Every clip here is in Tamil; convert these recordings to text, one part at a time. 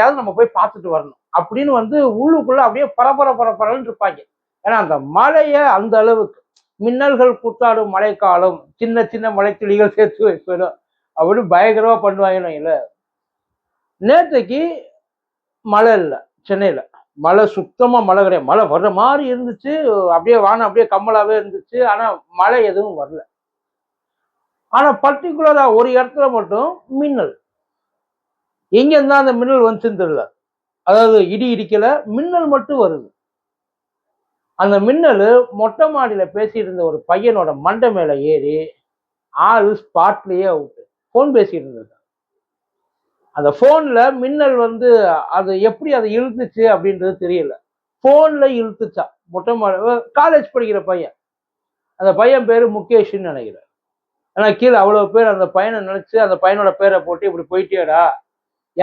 எப்படியாவது நம்ம போய் பார்த்துட்டு வரணும். அப்படின்னு வந்து உள்ளுக்குள்ள அப்படியே பரபர பரபரன்னு இருப்பாங்க. ஏன்னா அந்த மழையை அந்த அளவுக்கு மின்னல்கள் கூத்தாடும் மழைக்காலம் சின்ன சின்ன மழைத்துளிகள் சேர்த்து வைப்பிடும் அப்படி பயங்கரமா பண்ணுவாங்க இல்லை நேற்றுக்கு மழை இல்லை சென்னையில். மழை சுத்தமாக மழை கிடையாது. மழை வர்ற மாதிரி இருந்துச்சு. அப்படியே வானம் அப்படியே கம்மலாவே இருந்துச்சு. ஆனால் மழை எதுவும் வரல. ஆனால் பர்டிகுலராக ஒரு இடத்துல மட்டும் மின்னல். எங்கிருந்தா அந்த மின்னல் வந்துச்சுன்னு தெரியல. அதாவது இடி இடிக்கல மின்னல் மட்டும் வருது. அந்த மின்னல் மொட்டை மாடியில பேசிட்டு இருந்த ஒரு பையனோட மண்டை மேல ஏறி ஆள் ஸ்பாட்லேயே அவுட்டு ஃபோன் பேசிட்டு இருந்தது. அந்த ஃபோன்ல மின்னல் வந்து அது எப்படி அதை இழுத்துச்சு அப்படின்றது தெரியல. ஃபோன்ல இழுத்துச்சா. மொட்டை மாடி காலேஜ் படிக்கிற பையன். அந்த பையன் பேரு முகேஷ்னு நினைக்கிறேன். ஆனால் கீழே அவ்வளவு பேர் அந்த பையனை நினைச்சு அந்த பையனோட பேரை போட்டு இப்படி போயிட்டேடா.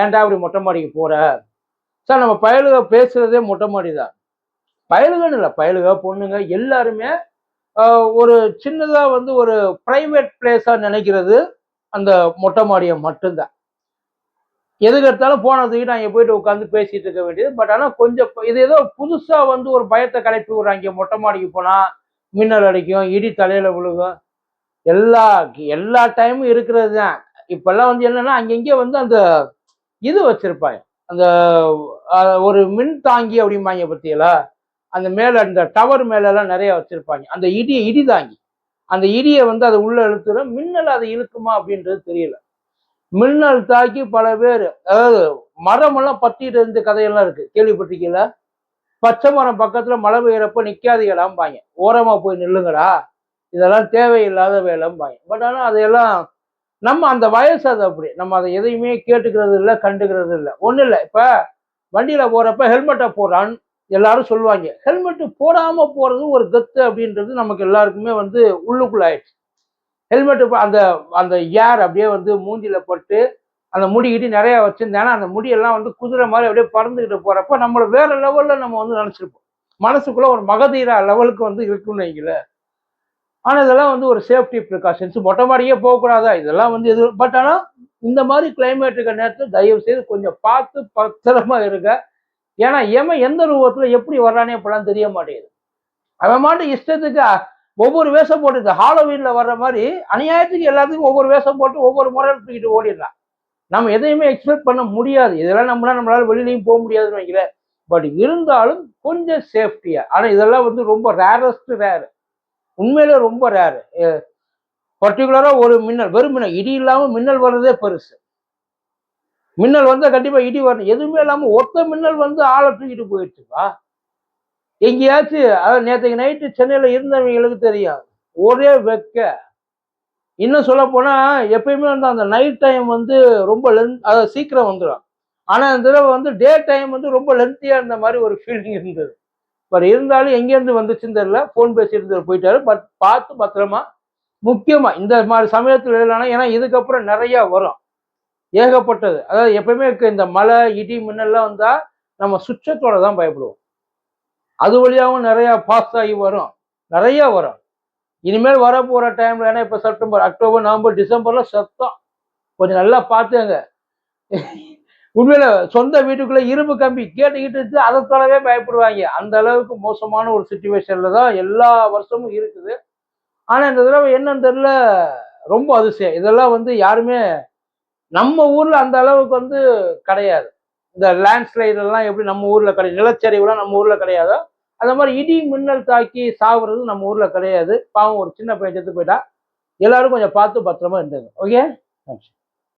ஏன்டா அப்படி மொட்டை மாடிக்கு போகிற சார் நம்ம பயலுக பேசுறதே மொட்டை மாடி தான். பயலுகன்னு இல்லை பயலுக பொண்ணுங்க எல்லாருமே ஒரு சின்னதாக வந்து ஒரு ப்ரைவேட் பிளேஸாக நினைக்கிறது அந்த மொட்டை மாடியை மட்டும்தான். எதுக்கு எடுத்தாலும் போனதுக்கு நாங்கள் போயிட்டு உட்காந்து பேசிட்டு இருக்க வேண்டியது. பட் ஆனால் கொஞ்சம் இது ஏதோ புதுசாக வந்து ஒரு பயத்தை கிளப்பி விடுறாங்க. மொட்டை மாடிக்கு போனால் மின்னல் அடிக்கும் இடி தலையில் விழுகும். எல்லா எல்லா டைமும் இருக்கிறது தான். இப்போல்லாம் வந்து என்னென்னா அங்கங்கே வந்து அந்த இது வச்சிருப்பாங்க. அந்த ஒரு மின் தாங்கி அப்படிம்பாங்க பத்தியலா அந்த மேலே அந்த டவர் மேலெல்லாம் நிறைய வச்சிருப்பாங்க. அந்த இடியை இடி தாங்கி. அந்த இடியை வந்து அதை உள்ள இழுத்துடும் மின்னல் அதை இழுக்குமா அப்படின்றது தெரியல. மின்னல் தாக்கி பல பேர் அதாவது மரமெல்லாம் பத்திட்டு இருந்த கதையெல்லாம் இருக்கு. கேள்விப்பட்டிருக்கீங்களா? பச்சை மரம் பக்கத்துல மழை பெய்யறப்ப நிக்காதீங்களாம்பாங்க. ஓரமா போய் நில்லுங்கடா. இதெல்லாம் தேவையில்லாத வேலைம்பாங்க. பட் ஆனால் அதையெல்லாம் நம்ம அந்த வயசு அது அப்படி. நம்ம அதை எதையுமே கேட்டுக்கிறது இல்லை கண்டுக்கிறது இல்லை. ஒன்றும் இல்லை இப்போ வண்டியில் போறப்ப ஹெல்மெட்டை போடுறான். எல்லாரும் சொல்லுவாங்க ஹெல்மெட் போடாம போகிறது ஒரு கத்து அப்படின்றது நமக்கு எல்லாருக்குமே வந்து உள்ளுக்குள்ள ஆயிடுச்சு ஹெல்மெட் அந்த அந்த ஏர் அப்படியே வந்து மூஞ்சியில் பட்டு அந்த முடிக்கிட்டு நிறையா வச்சிருந்தேன்னா அந்த முடியெல்லாம் வந்து குதிரை மாதிரி அப்படியே பறந்துக்கிட்டு போகிறப்ப நம்மளை வேற லெவலில் நம்ம வந்து நினச்சிருப்போம். மனசுக்குள்ளே ஒரு மகதீரா லெவலுக்கு வந்து இருக்குன்னு வைங்களேன். ஆனால் இதெல்லாம் வந்து ஒரு சேஃப்டி ப்ரிகாஷன்ஸ் மொட்டை மாடியே போகக்கூடாதா? இதெல்லாம் வந்து எது பட் ஆனால் இந்த மாதிரி கிளைமேட் இருக்க நேரத்தில் தயவு செய்து கொஞ்சம் பார்த்து பத்திரமா இருங்க. ஏன்னா எவன் எந்த ரூபத்தில் எப்படி வர்றானே இப்பெல்லாம் தெரிய மாட்டேங்குது. அவன் மாட்டு இஷ்டத்துக்கு ஒவ்வொரு வேஷம் போட்டு இந்த ஹாலோவீன்ல வர்ற மாதிரி அநியாயத்துக்கு எல்லாத்துக்கும் ஒவ்வொரு வேஷம் போட்டு ஒவ்வொரு முறை தூக்கிட்டு ஓடிடுறான் நம்ம எதையுமே எக்ஸ்பெக்ட் பண்ண முடியாது. இதெல்லாம் நம்மளால் நம்மளால வெளியிலையும் போக முடியாதுன்னு வைக்கிறேன் பட் இருந்தாலும் கொஞ்சம் சேஃப்டியாக ஆனால் இதெல்லாம் வந்து ரொம்ப ரேரஸ்ட் ரேர் உண்மையிலே ரொம்ப ரேரு பர்டிகுலரா ஒரு மின்னல் வெறும் மின்னல். இடி இல்லாம மின்னல் வர்றதே பெருசு. மின்னல் வந்தா கண்டிப்பா இடி வரணும் எதுவுமே இல்லாம ஒத்த மின்னல் வந்து ஆளை தூக்கிட்டு போயிடுச்சுப்பா எங்கேயாச்சும் அதாவது நேற்றுக்கு நைட்டு சென்னையில இருந்தவங்களுக்கு தெரியும். ஒரே வெக்க. இன்னும் சொல்ல போனா எப்பயுமே வந்து அந்த நைட் டைம் வந்து ரொம்ப லென்த் அதாவது சீக்கிரம் வந்துடும் ஆனா இந்த தடவை வந்து டே டைம் வந்து ரொம்ப லென்த்தியா இருந்த மாதிரி ஒரு ஃபீலிங் இருந்தது. பட் இருந்தாலும் எங்கேருந்து வந்துச்சுன்னு தெரியல. ஃபோன் பேசிட்டு போயிட்டாரு. பட் பார்த்து பத்திரமா முக்கியமா இந்த மாதிரி சமயத்தில் இல்லைனா ஏன்னா இதுக்கப்புறம் நிறைய வரும். ஏகப்பட்டது. அதாவது எப்பயுமே இந்த மழை இடி மின்னல்லாம் வந்தா நம்ம சுற்றத்தோட தான் பயப்படுவோம். அது வழியாகவும் நிறைய பாஸ் ஆகி வரும். நிறைய வரும். இனிமேல் வர போற டைம்ல ஏன்னா இப்ப செப்டம்பர் அக்டோபர் நவம்பர் டிசம்பர்ல சத்தம். கொஞ்சம் நல்லா பார்த்துங்க உண்மையில சொந்த வீட்டுக்குள்ள இரும்பு கம்பி கேட்டுக்கிட்டு இருந்து அதை தொடவே பயப்படுவாங்க. அந்த அளவுக்கு மோசமான ஒரு சுச்சுவேஷன்ல தான் எல்லா வருஷமும் இருக்குது. ஆனா இந்த தடவை என்னன்னு தெரியல ரொம்ப அதிசயம். இதெல்லாம் வந்து யாருமே நம்ம ஊர்ல அந்த அளவுக்கு வந்து கிடையாது. இந்த லேண்ட்ஸ்லைட் எல்லாம் எப்படி நம்ம ஊர்ல கிடையாது நிலச்சரிவுலாம் நம்ம ஊர்ல கிடையாதோ அந்த மாதிரி இடி மின்னல் தாக்கி சாகுறது நம்ம ஊர்ல கிடையாது. பாவம் ஒரு சின்ன பையன் செத்து போயிட்டா எல்லாரும் கொஞ்சம் பார்த்து பத்திரமா இருந்தது ஓகே?